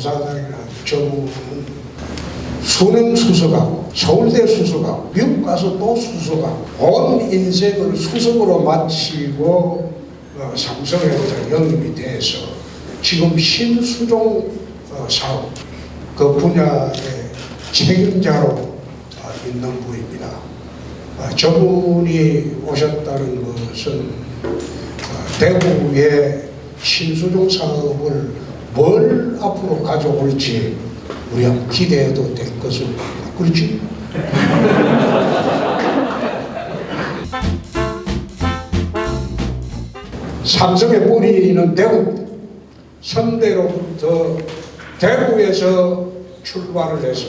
부사장이나 저분은 수능 수석하고 서울대 수석하고 미국 가서 또 수석하고 온 인생을 수석으로 마치고 어, 삼성에 이제 영입이 돼서 지금 신수종 어, 사업 그 분야의 책임자로 어, 있는 분입니다. 어, 저분이 오셨다는 것은 어, 대구의 신수종 사업을 뭘 앞으로 가져올지 우리 한번 기대해도 될 것을. 그렇지? 삼성의 뿌리는 대구입니다. 선대로부터 대구에서 출발을 해서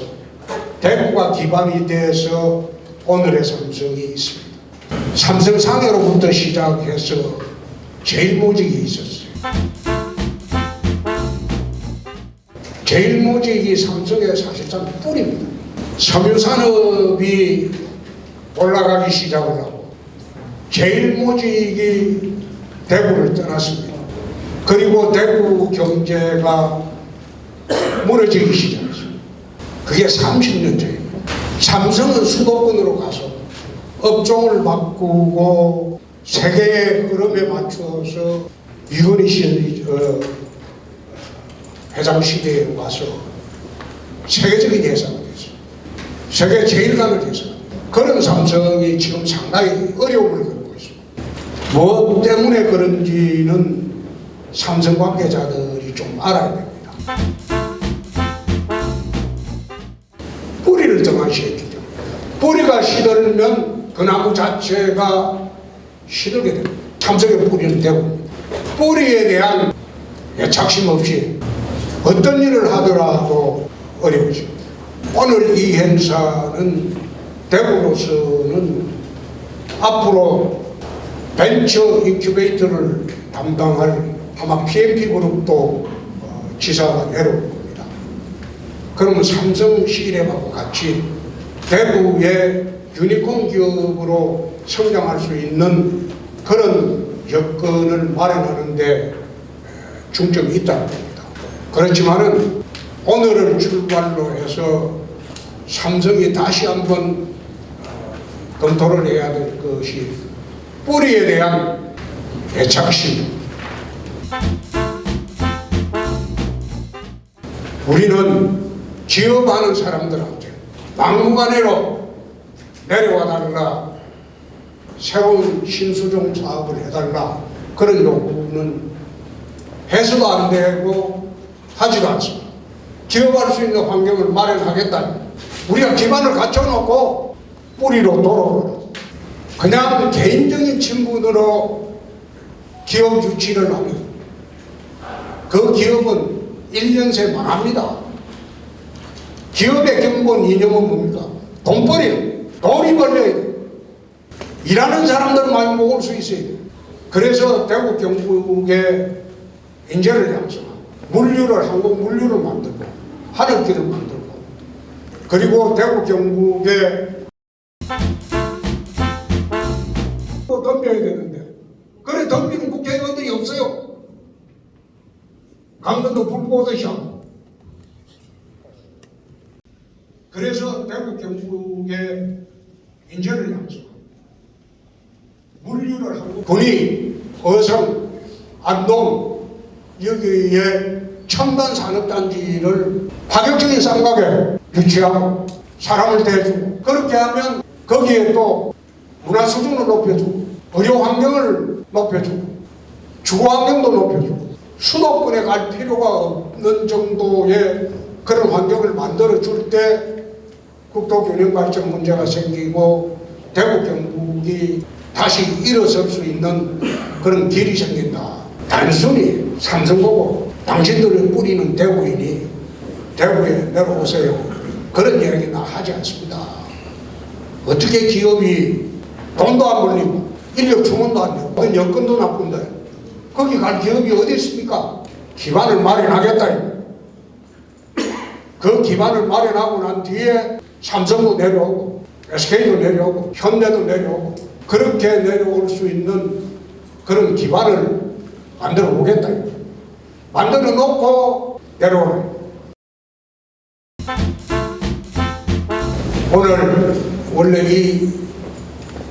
대구가 기반이 돼서 오늘의 삼성이 있습니다. 삼성 상해로부터 시작해서 제일 모직이 있었어요. 제일 모직이 삼성의 사실상 뿌리입니다. 섬유산업이 올라가기 시작을 하고 제일 모직이 대구를 떠났습니다. 그리고 대구 경제가 무너지기 시작했습니다. 그게 30년 전입니다. 삼성은 수도권으로 가서 업종을 바꾸고 세계의 흐름에 이건희 씨 어, 회장 시대에 와서 세계적인 예산을 했어요. 세계 제일가를 했어요. 그런 삼성이 지금 상당히 어려움을 겪고 있습니다. 무엇 때문에 그런지는 삼성 관계자들이 좀 알아야 됩니다. 뿌리를 등한시했기 때문에 뿌리가 시들면 그 나무 자체가 시들게 됩니다. 삼성의 뿌리는 되고 뿌리에 대한 애착심 없이 어떤 일을 하더라도 어려워집니다. 오늘 이 행사는 대구로서는 앞으로 벤처 인큐베이터를 담당할 아마 PMP 그룹도 어, 지사가 내려올 겁니다. 그러면 삼성 시랩하고 같이 대구의 유니콘 기업으로 성장할 수 있는 그런 여건을 마련하는데 중점이 있다는 겁니다. 그렇지만은 오늘을 출발로 해서 삼성이 다시 한번 어, 검토를 해야 될 것이 뿌리에 대한 애착심. 우리는 기업하는 사람들한테 막무가내로 내려와 달라 새로운 신수종 사업을 해달라 그런 요구는 해서도 안 되고 하지도 않습니다. 기업할 수 있는 환경을 마련하겠다. 우리가 기반을 갖춰놓고 뿌리로 돌아오라. 그냥 개인적인 친분으로 기업 유치를 하면 그 기업은 1년 새 망합니다. 기업의 근본 이념은 뭡니까? 돈벌이요. 돈이 벌려야 돼. 일하는 사람들만 먹을 수 있어야 돼. 그래서 대구 경북에 인재를 양성하고 물류를 한국 물류를 만들고 하늘길을 만들고. 그리고 대구 경북에 또 덤벼야 되는데. 그래 덤비는 국회의원들이 없어요. 강원도 불보듯이 하고. 그래서 대구 경북에 인재를 양성하고 물류를 하고 군이 어성 안동 여기에 첨단 산업단지를 파격적인 쌍각에 유치하고 사람을 대주고 그렇게 하면 거기에 또 문화 수준을 높여주고 의료 환경을 높여주고 주거 환경도 높여주고 수도권에 갈 필요가 없는 정도의 그런 환경을 만들어 줄 때 국토 균형 발전 문제가 생기고 대구 경북이 다시 일어설 수 있는 그런 길이 생긴다. 단순히 삼성 보고 당신들의 뿌리는 대구이니 대구에 내려오세요. 그런 이야기는 하지 않습니다. 어떻게 기업이 돈도 안 벌리고 인력 충원도 안 되고 그건 여건도 나쁜데 거기 갈 기업이 어디 있습니까? 기반을 마련하겠다. 그 기반을 마련하고 난 뒤에 삼성도 내려오고 SK도 내려오고 현대도 내려오고 그렇게 내려올 수 있는 그런 기반을 만들어 보겠다. 만들어 놓고 내려오라. 오늘 원래 이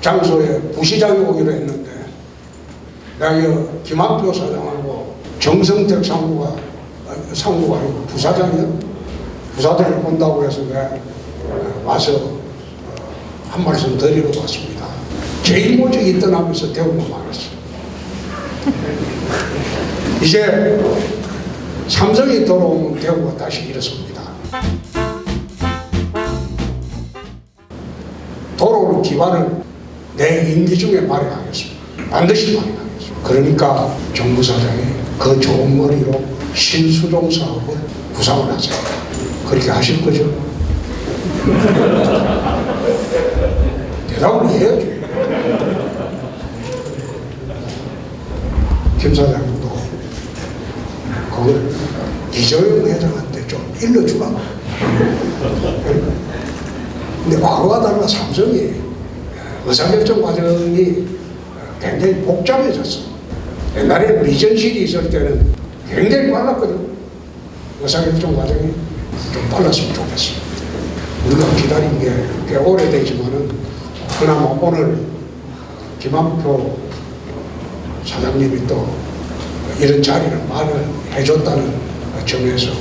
장소에 부시장이 오기로 했는데 내가 이 김학표 사장하고 정성택 상무가 아, 상무가 아니고 부사장이야 부사장이 온다고 해서 내가 와서 어, 한 말씀 드리러 왔습니다. 제일 모직이 떠나면서 대우만 말았어. 이제 삼성이 돌아오면 대우가 다시 일어섭니다. 도로를 기반을 내 임기 중에 마련하겠습니다. 반드시 마련하겠습니다. 그러니까 정부 사장이 그 좋은 머리로 신수동 사업을 구상을 하세요. 그렇게 하실 거죠? 대답을 해야지. 김 사장님도 그걸 이재용 회장한테 좀 일러주라고. 근데 과거와 달라 삼성이 의사결정 과정이 굉장히 복잡해졌어. 옛날에 리전실이 있을 때는 굉장히 빨랐거든. 의사결정 과정이 좀 빨랐으면 좋겠어. 우리가 기다린 게 꽤 오래되지만은 그나마 오늘 김한표 사장님이 또 이런 자리를 마련해 줬다는 점에서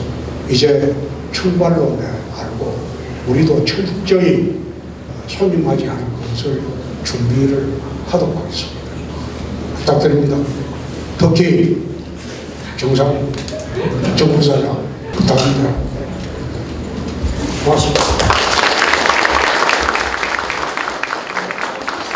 이제 출발로 내 알고 우리도 철저히 손님 맞이하는 것을 준비를 하도록 하겠습니다. 부탁드립니다. 특히 정상 정부사장 부탁합니다. 고맙습니다.